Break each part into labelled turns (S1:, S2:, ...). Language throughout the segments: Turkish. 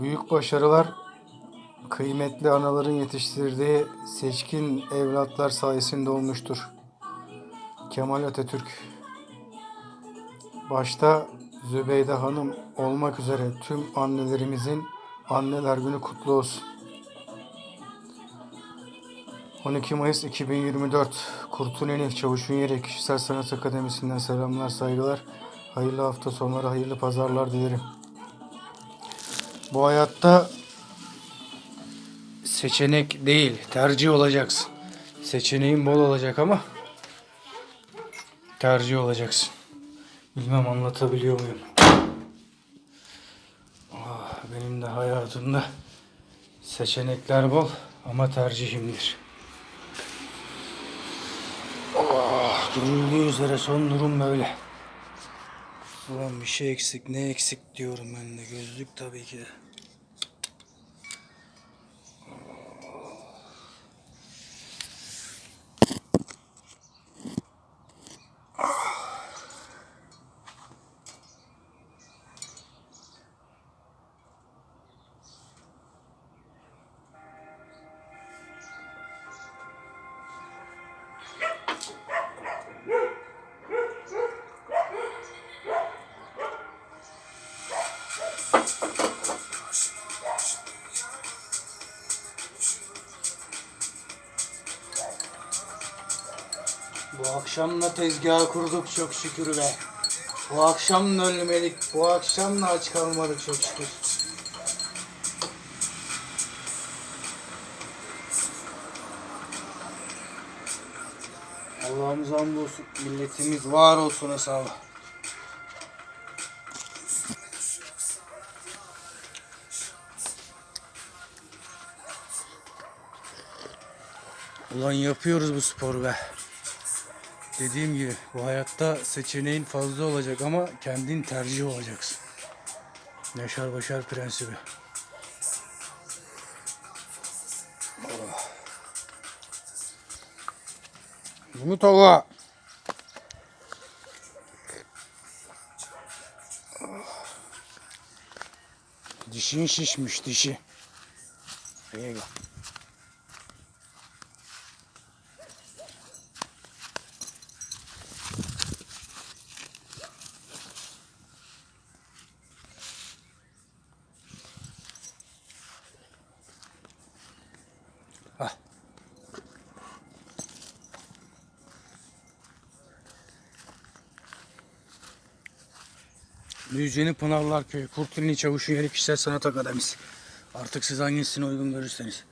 S1: Büyük başarılar kıymetli anaların yetiştirdiği seçkin evlatlar sayesinde olmuştur. Kemal Atatürk başta Zübeyde Hanım olmak üzere tüm annelerimizin anneler günü kutlu olsun. 12 Mayıs 2024 Kurtuneli Çavuşun Yeri Kişisel Sanat Akademisi'nden selamlar saygılar. Hayırlı hafta sonları, hayırlı pazarlar dilerim. Bu hayatta seçenek değil, tercih olacaksın. Seçeneğin bol olacak ama tercih olacaksın. Bilmem anlatabiliyor muyum? Ah, benim de hayatımda seçenekler bol ama tercihimdir. Ah, görüldüğü üzere son durum böyle. Ulan bir şey eksik. Ne eksik diyorum ben de. Gözlük tabii ki de. Bu akşam da tezgah kurduk çok şükür be. Bu akşam ölmedik. Bu akşam da aç kalmadık çok şükür. Allah'ımız hamdolsun. Milletimiz var olsun hesabı. Ulan yapıyoruz bu sporu be. Dediğim gibi bu hayatta seçeneğin fazla olacak ama kendin tercih olacaksın. Yaşar Başar prensibi. Oh. Yumut Ova. Oh. Dişin şişmiş dişi. İyi gel. Düzceni Pınarlar Köyü, Kurtulini Çavuşu Yeri Kişisel Sanat Akademisi. Artık siz hangisini uygun görürseniz.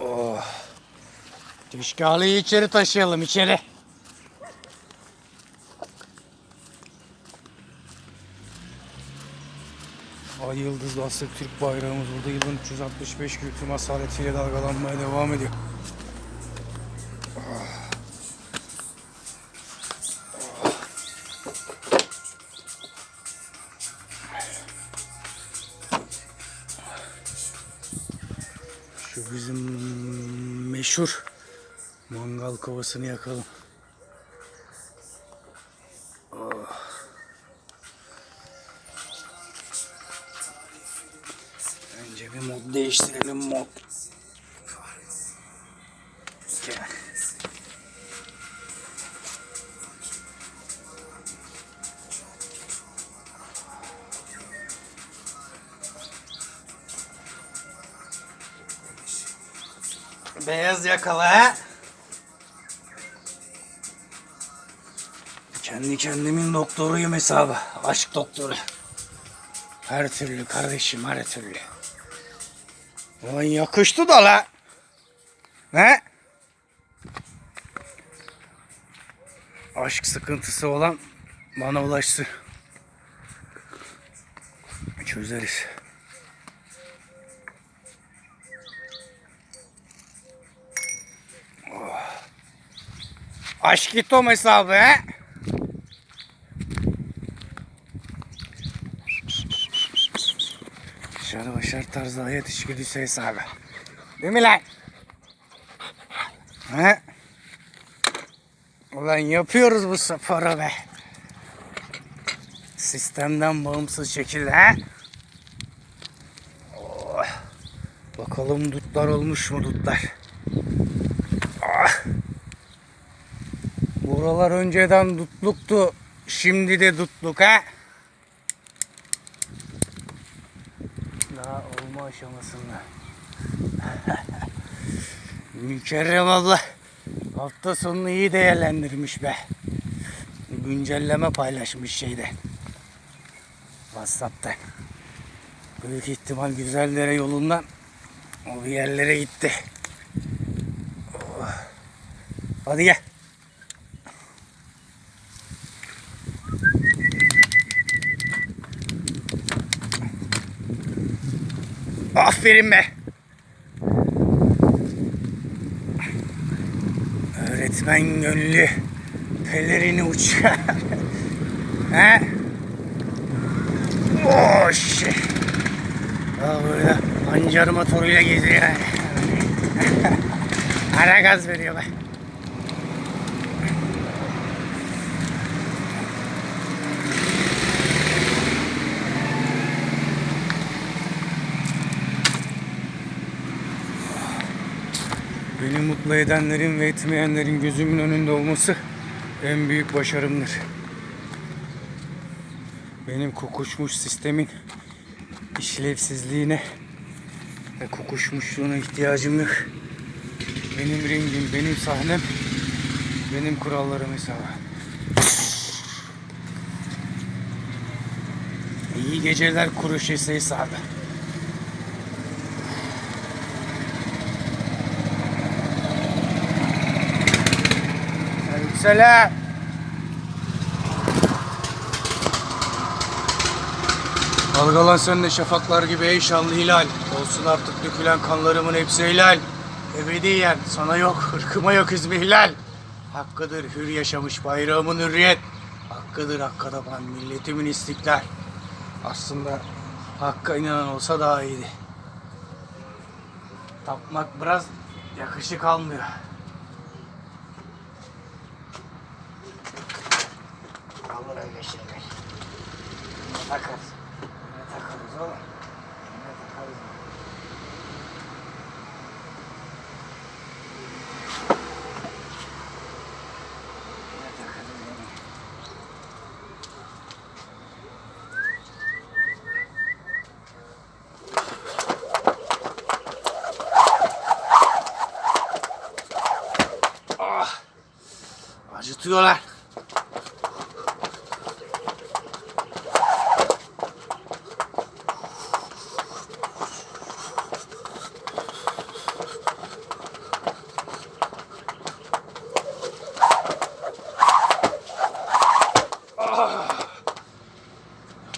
S1: Oh. Dişkalıyı içeri taşıyalım içeri. Ay yıldızlı asıl Türk bayrağımız burada yılın 365 gün tüm asaletiyle dalgalanmaya devam ediyor. Meşhur mangal kovasını yakalım. Önce bir mod değiştirelim mod. Ha? Kendi kendimin doktoruyum hesabı. Aşk doktoru. Her türlü kardeşim her türlü. Ulan yakıştı da la. He? Aşk sıkıntısı olan bana ulaşsın. Çözeriz. Aşk itom hesabı he? Dışarı başar tarzı hayat içgüdüsü hesabı. Değil mi lan? He? Ulan yapıyoruz bu sporu be. Sistemden bağımsız şekilde. he? Oh. Bakalım dutlar olmuş mu dutlar? Ah. Buralar önceden dutluktu. Şimdi de dutluk ha? Daha olma aşamasında. Mükerrem Allah hafta sonunu iyi değerlendirmiş be. Güncelleme paylaşmış şeyde. WhatsApp'ta. Büyük ihtimal Güzeldere yolundan o bir yerlere gitti. Oh. Hadi gel. Aferin be. Öğretmen gönlü pelerini uçar. He? Boş. Ya böyle pancar motoruyla geziyor. Ara gaz veriyor be. Beni mutlu edenlerin ve etmeyenlerin gözümün önünde olması en büyük başarımdır. Benim kokuşmuş sistemin işlevsizliğine ve kokuşmuşluğuna ihtiyacım yok. Benim ringim, benim sahnem, benim kurallarım hesabı. İyi geceler kuruşesi hesabı. Selam. Dalgalan sen de şafaklar gibi ey şanlı hilal. Olsun artık dökülen kanlarımın hepsi helal. Ebediyen sana yok, hırkıma yok izmihlal. Hakkıdır hür yaşamış bayrağımın hürriyet. Hakkıdır hakka tapan milletimin istiklal. Aslında hakka inanan olsa daha iyiydi. Tapmak biraz yakışık almıyor. Alır öyle şeyler. Ne takarız? Ne takarız oğlum? Ne takarız? Ne takarız? Ah! Acıtıyorlar.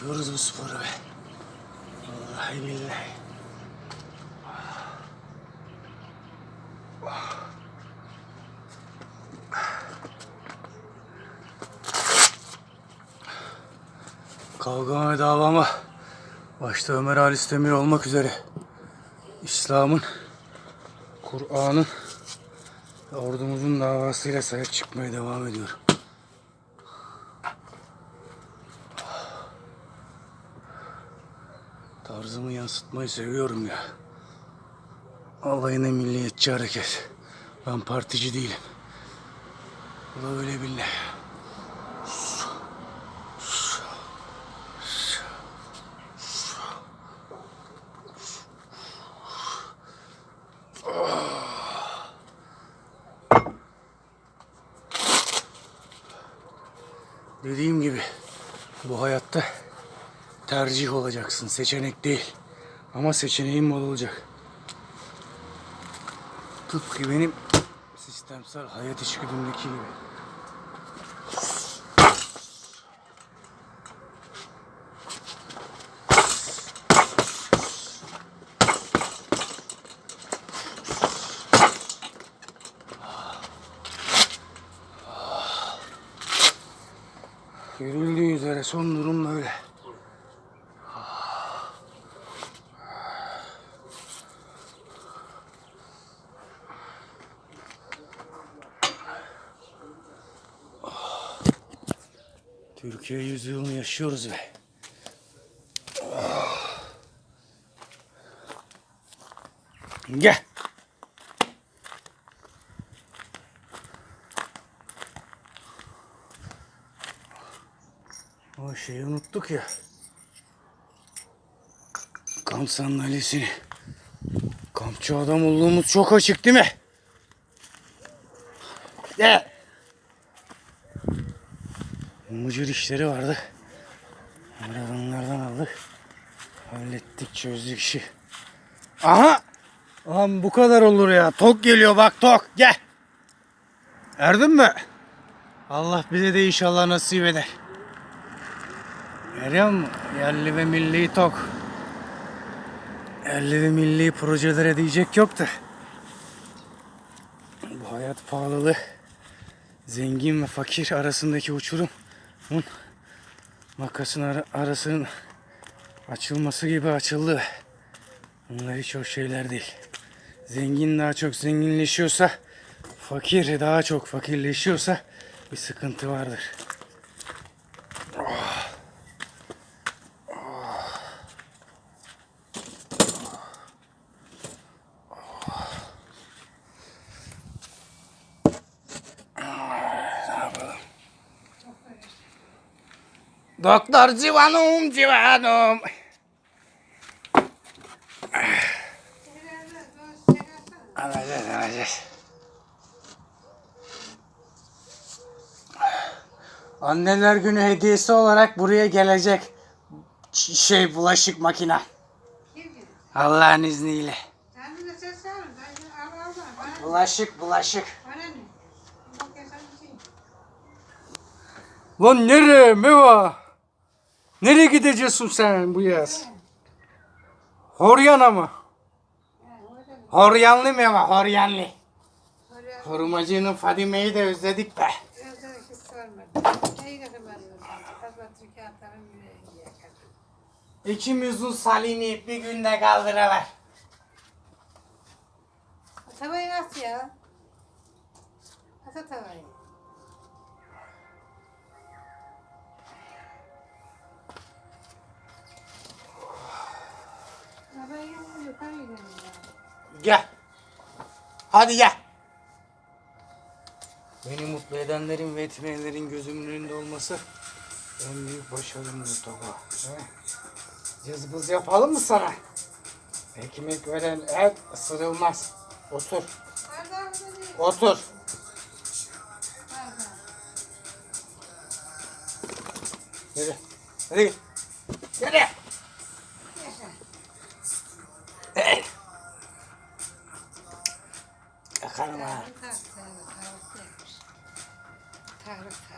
S1: Yapıyoruz bu sporu be. Vallahi billahi. Ve davama başta Ömer Halis Demir olmak üzere İslam'ın, Kur'an'ın ordumuzun davasıyla sahip çıkmaya devam ediyorum. Tarzımı yansıtmayı seviyorum ya. Vallahi ne milliyetçi hareket. Ben partici değilim. Bu da öyle billahi. Dediğim gibi bu hayatta tercih olacaksın, seçenek değil. Ama seçeneğin bol olacak. Tıpkı benim sistemsel hayat içgüdümdeki gibi. Görüldüğü üzere son durum böyle. Türkiye yüzyılını yaşıyoruz be. Gel. O şeyi unuttuk ya. Kamp sandalyesini. Kampçı adam olduğumuz çok açık değil mi? Gel. Mıcır işleri vardı. Onları onlardan aldık. Hallettik çözdük işi. Aha! Lan bu kadar olur ya. Tok geliyor bak tok. Gel. Erdin mi? Allah bize de inşallah nasip eder. Görüyor musun? Yerli ve milli tok. Yerli ve milli projelere diyecek yok da. Bu hayat pahalılığı zengin ve fakir arasındaki uçurumun makasın ara- arasının açılması gibi açıldı. Bunlar hiç hoş şeyler değil. Zengin daha çok zenginleşiyorsa, fakir daha çok fakirleşiyorsa bir sıkıntı vardır. Doktor civanım civanım. Alacağız alacağız. Anneler günü hediyesi olarak buraya gelecek şey bulaşık makine. Allah'ın izniyle. Bulaşık bulaşık. Lan nereye Meva? Nereye gideceksin sen bu yaz? Horyana mı?
S2: Orada mı?
S1: Horyanlı Meva, Horyanlı. Hurmacının Fadime'yi de özledik be. İkimizin salini bir günde kaldırırlar.
S2: Tavayı at ya. Ata tavayı.
S1: Gel. Hadi gel. Beni mutlu edenlerin ve etmeyenlerin gözümün önünde olması en büyük başarımdır. He? Cızbız yapalım mı sana? Ekmek veren el ısırılmaz. Otur. Otur. Yürü. Hadi git. Yürü.
S2: Yapmış. Tarık, Tarık.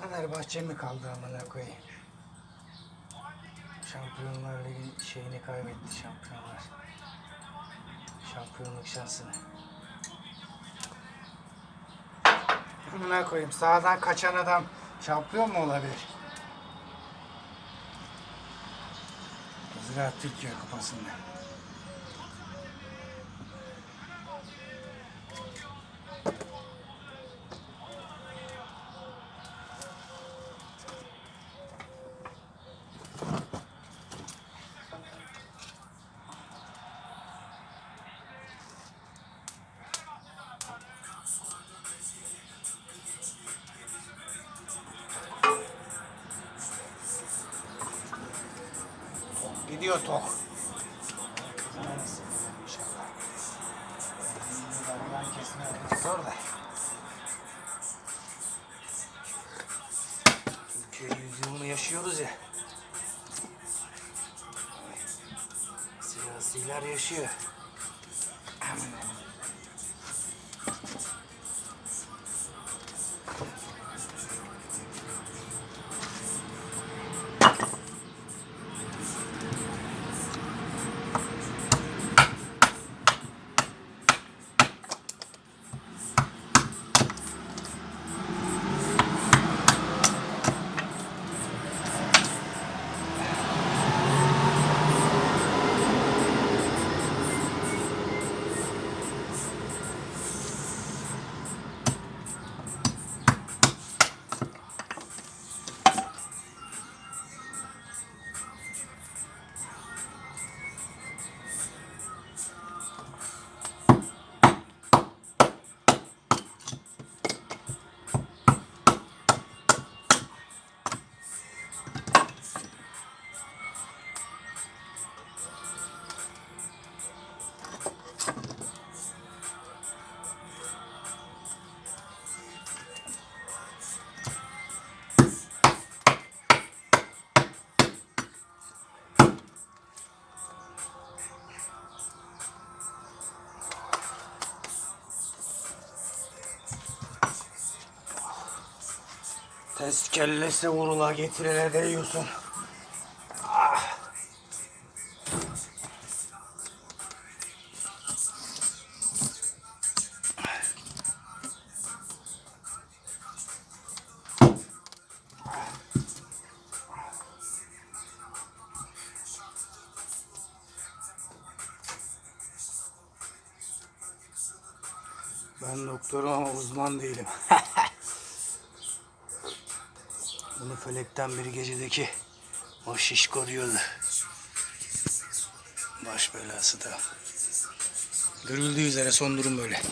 S1: Fenerbahçe mi kaldı amına koyayım? Şampiyonlar Ligi şeyini kaybetti şampiyonlar. Şampiyonluk şansını. Amına koyayım sağdan kaçan adam şampiyon mu olabilir? Ziraat Türkiye Kupası'nda. Gidiyor tok. Zor da. Türkiye yüzyılını yaşıyoruz ya. Siyasiler yaşıyor. Test kellesi vurula getirene değiyorsun. Ah. Ben doktorum ama uzman değilim. Bunu felekten bir gecedeki o şişko diyordu. Baş belası da. Görüldüğü üzere son durum böyle.